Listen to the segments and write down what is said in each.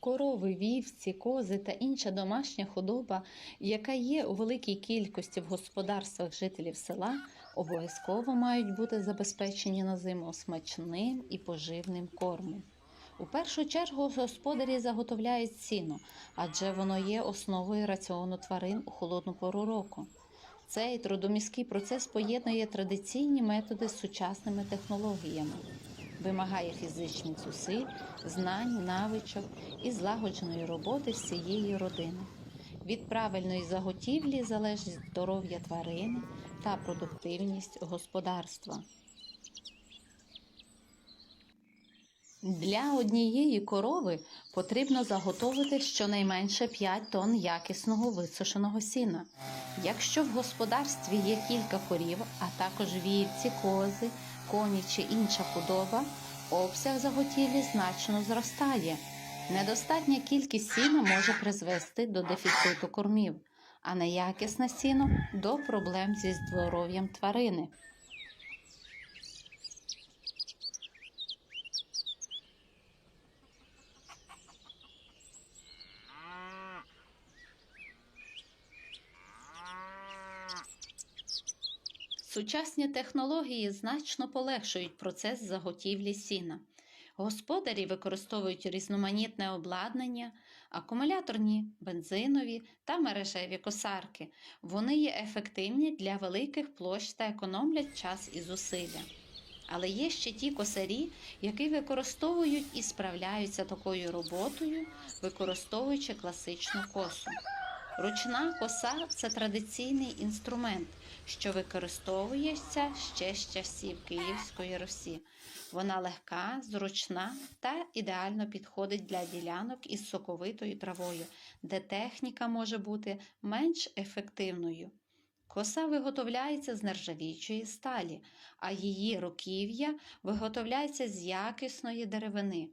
Корови, вівці, кози та інша домашня худоба, яка є у великій кількості в господарствах жителів села, обов'язково мають бути забезпечені на зиму смачним і поживним кормом. У першу чергу господарі заготовляють сіно, адже воно є основою раціону тварин у холодну пору року. Цей трудоміський процес поєднує традиційні методи з сучасними технологіями, вимагає фізичних зусиль, знань, навичок і злагодженої роботи всієї родини. Від правильної заготівлі залежить здоров'я тварини та продуктивність господарства. Для однієї корови потрібно заготовити щонайменше 5 тонн якісного висушеного сіна. Якщо в господарстві є кілька корів, а також вівці, кози, коні чи інша худоба, обсяг заготівлі значно зростає. Недостатня кількість сіна може призвести до дефіциту кормів, а неякісне сіно до проблем зі здоров'ям тварини. Сучасні технології значно полегшують процес заготівлі сіна. Господарі використовують різноманітне обладнання, акумуляторні, бензинові та мережеві косарки. Вони є ефективні для великих площ та економлять час і зусилля. Але є ще ті косарі, які використовують і справляються такою роботою, використовуючи класичну косу. Ручна коса це традиційний інструмент, що використовується ще з часів Київської Русі. Вона легка, зручна та ідеально підходить для ділянок із соковитою травою, де техніка може бути менш ефективною. Коса виготовляється з нержавіючої сталі, а її руків'я виготовляється з якісної деревини,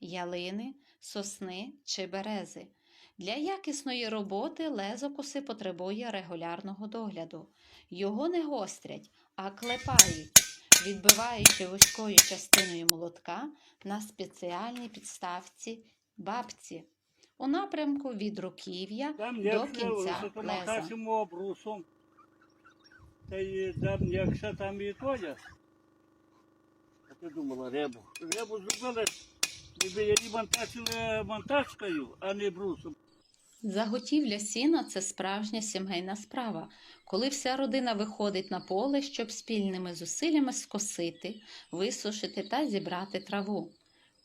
ялини, сосни чи берези. Для якісної роботи лезо коси потребує регулярного догляду. Його не гострять, а клепають, відбиваючи вузькою частиною молотка на спеціальній підставці бабці у напрямку від руків'я Там до кінця леза. та й там, якщо там і толя, а ти думала ребу. Ребу зробили, ніби її монтажкою, а не брусом. Заготівля сіна це справжня сімейна справа, коли вся родина виходить на поле, щоб спільними зусиллями скосити, висушити та зібрати траву.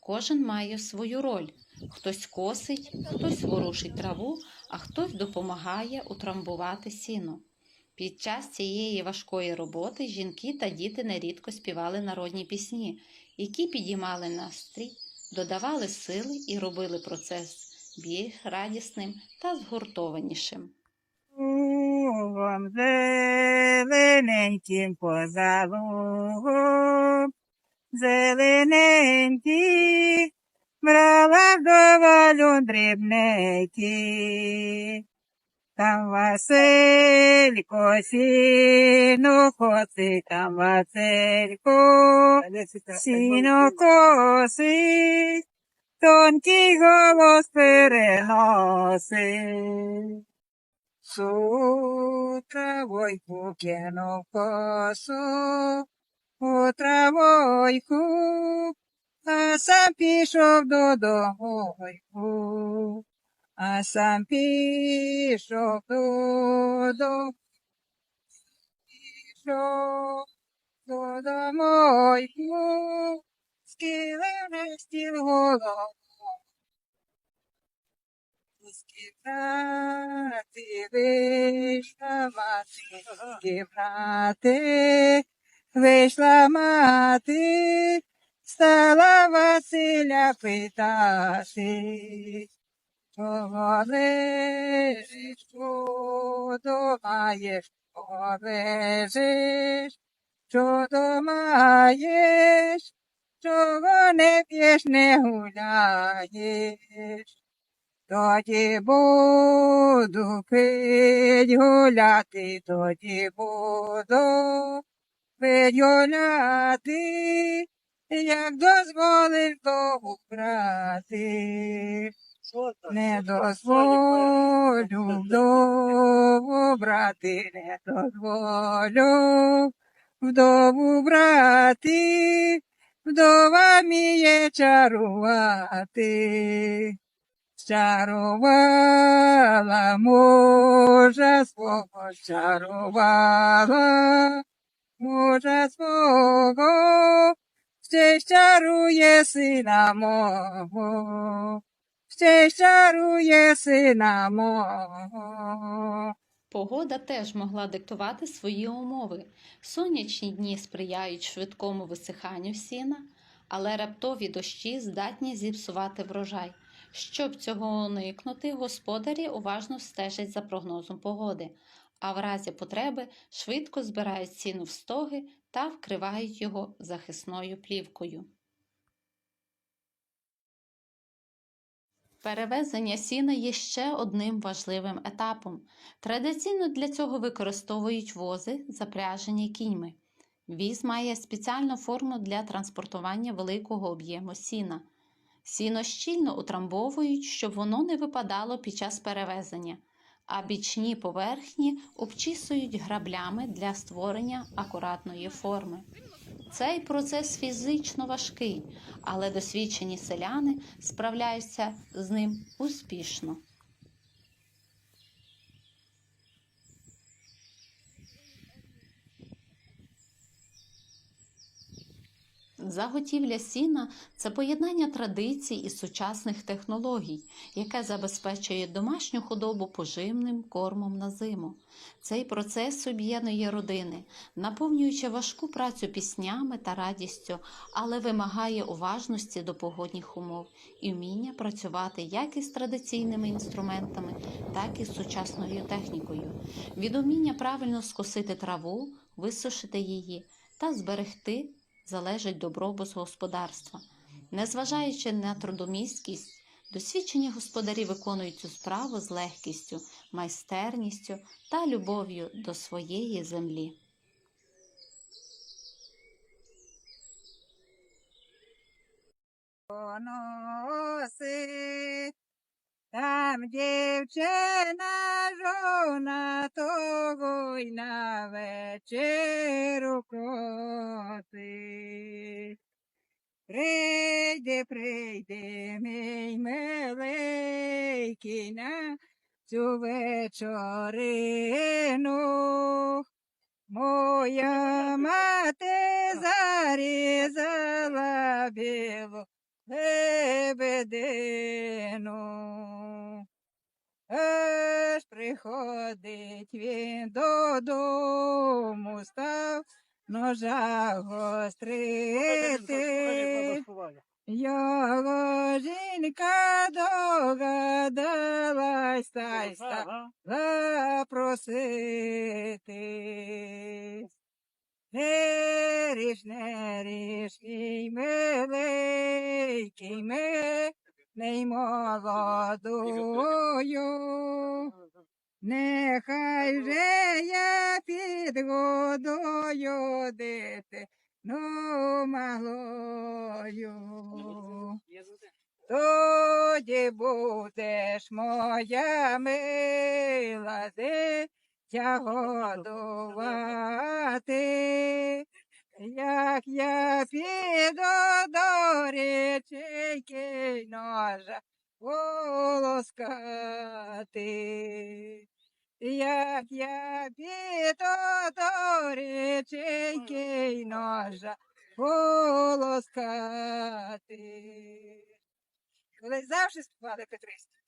Кожен має свою роль. Хтось косить, хтось ворушить траву, а хтось допомагає утрамбувати сіно. Під час цієї важкої роботи жінки та діти нерідко співали народні пісні, які підіймали настрій, додавали сили і робили процес більш радісним та згуртованішим. Лугом зелененьким позалугом, зелененький, брала вдоволю дрібненький. Там Василько сіно коси, там Василько сіно косить, тонкий голос переносить. Су травойку кинув косу, у травойку, а сам пішов додому, а сам пішов додому, пішов додому, голову. Кімнати вийшла мати, з кімнати вийшла мати, стала Василя що думаєш, чого що думаєш, чого не п'єш, не гуляєш. Тоді буду пить гуляти, тоді буду пить гуляти, як дозволиш Богу брати. Не дозволю вдову брати, не дозволю вдову брати, вдова вміє чарувати. Чарувала мужа свого, чарувала мужа свого, ще чарує сина мого, ще чарує сина мого. Погода теж могла диктувати свої умови. Сонячні дні сприяють швидкому висиханню сіна, але раптові дощі здатні зіпсувати врожай. Щоб цього уникнути, господарі уважно стежать за прогнозом погоди, а в разі потреби швидко збирають сіно в стоги та вкривають його захисною плівкою. Перевезення сіна є ще одним важливим етапом. Традиційно для цього використовують вози, запряжені кіньми. Віз має спеціальну форму для транспортування великого об'єму сіна. Сіно щільно утрамбовують, щоб воно не випадало під час перевезення, а бічні поверхні обчісують граблями для створення акуратної форми. Цей процес фізично важкий, але досвідчені селяни справляються з ним успішно. Заготівля сіна це поєднання традицій і сучасних технологій, яке забезпечує домашню худобу поживним кормом на зиму. Цей процес об'єднує родини, наповнюючи важку працю піснями та радістю, але вимагає уважності до погодних умов і вміння працювати як із традиційними інструментами, так і з сучасною технікою. Від уміння правильно скосити траву, висушити її та зберегти залежить добробут господарства. Незважаючи на трудомісткість, досвідчені господарі виконують цю справу з легкістю, майстерністю та любов'ю до своєї землі. Там дівчина жона того й на вечеру коти. Прийди, прийди, мій миленький, на цю вечорину. Моя мати зарізала білу лебедину. Аж приходить він додому, став ножа гострити. Його жінка догадалась та й стала запросити. Не ріж, не ріж, мій миленький, ми, не молодою. Нехай же я під водою дити, ну малою. Тоді будеш моя мила дитя годувати. Як я піду до річки ножа волоскати. Як я піду до річки ножа волоскати. Коли завжди співали Петристи.